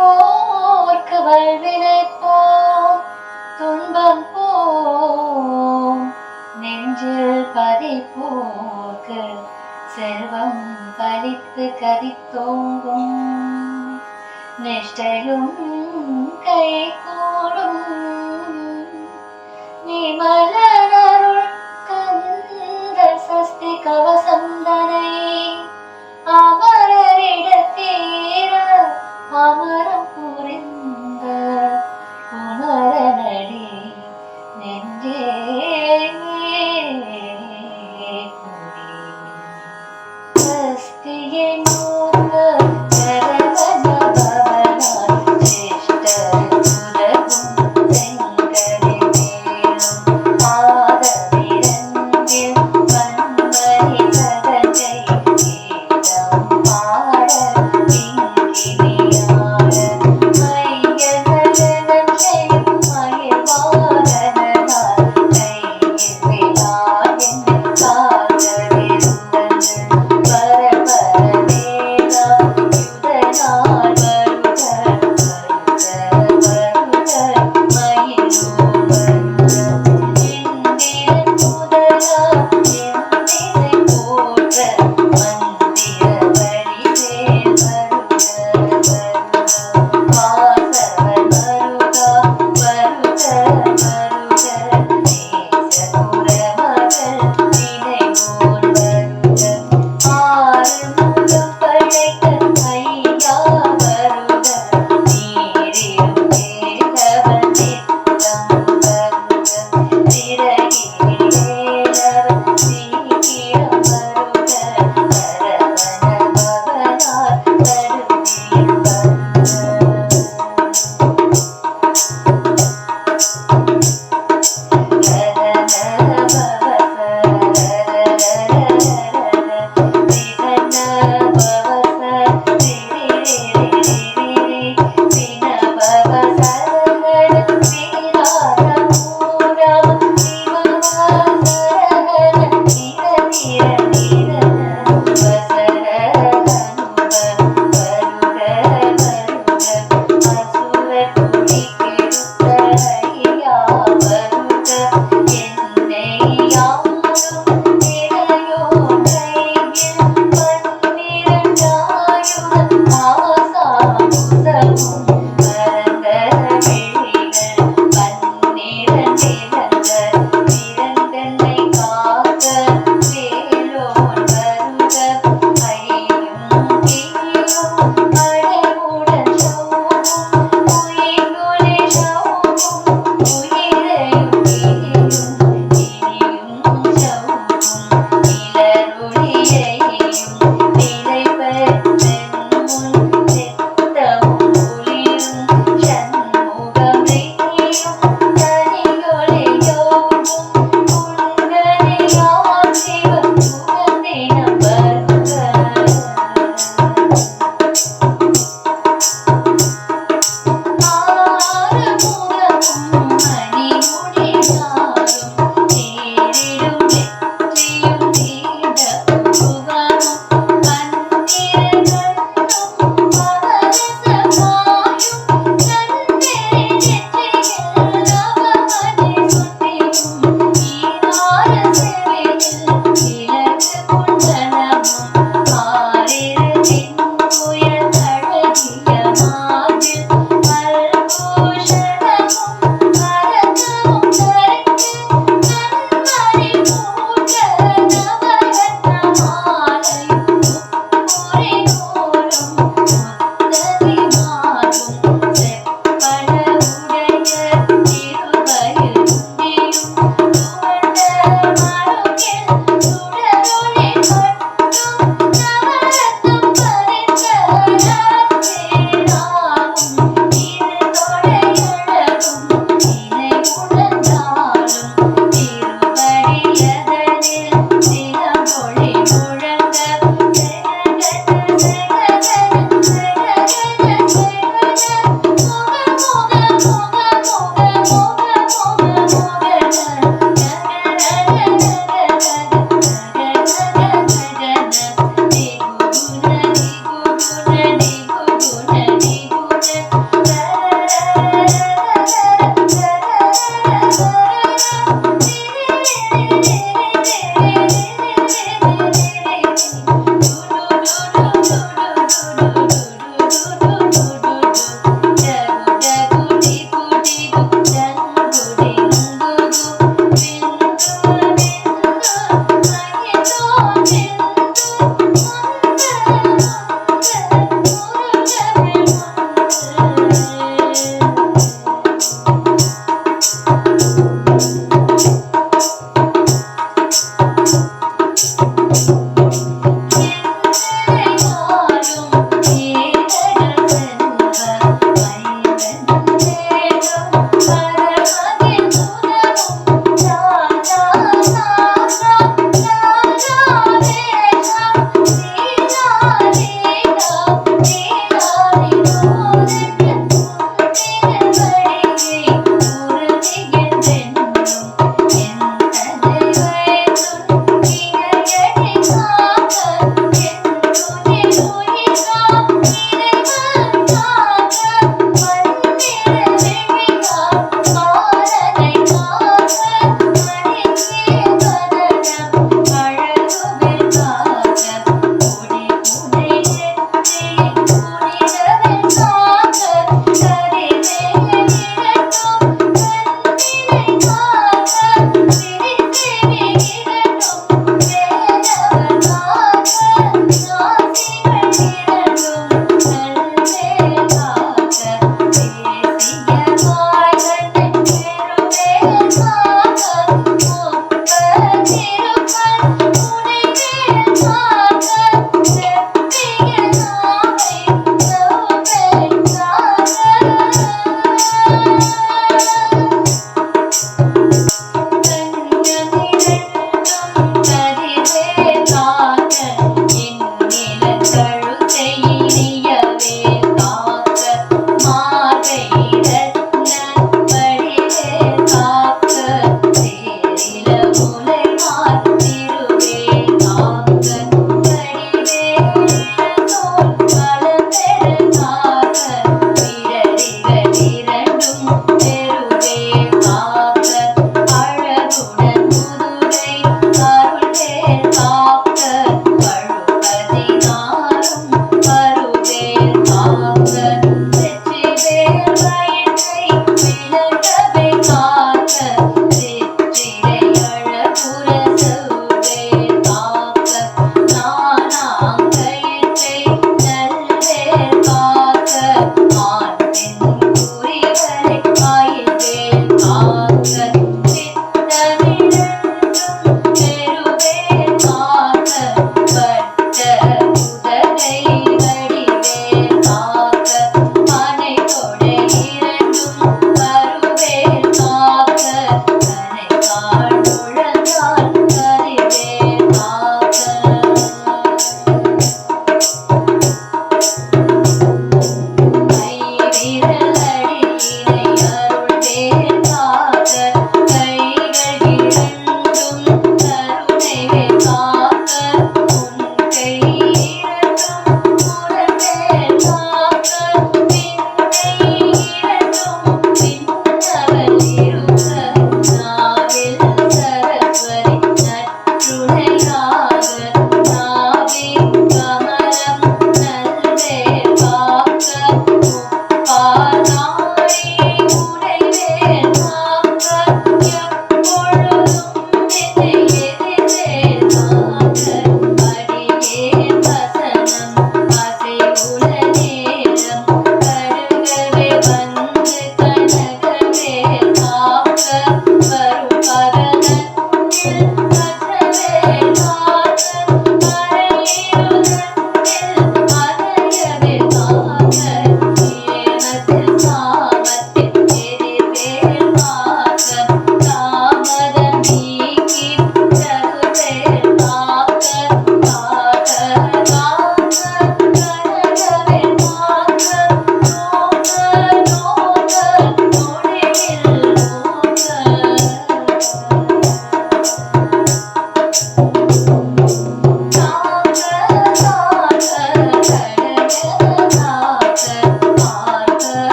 போர்க்கு வல்வினைப்போம் துன்பம் போம். நெஞ்சில் பதிப்போக்கு செல்வம் பலித்து கதித்தோங்கும். நிஷ்டையும் கை கூடும் நிமலருள் கந்த சஸ்தி கவசந்தன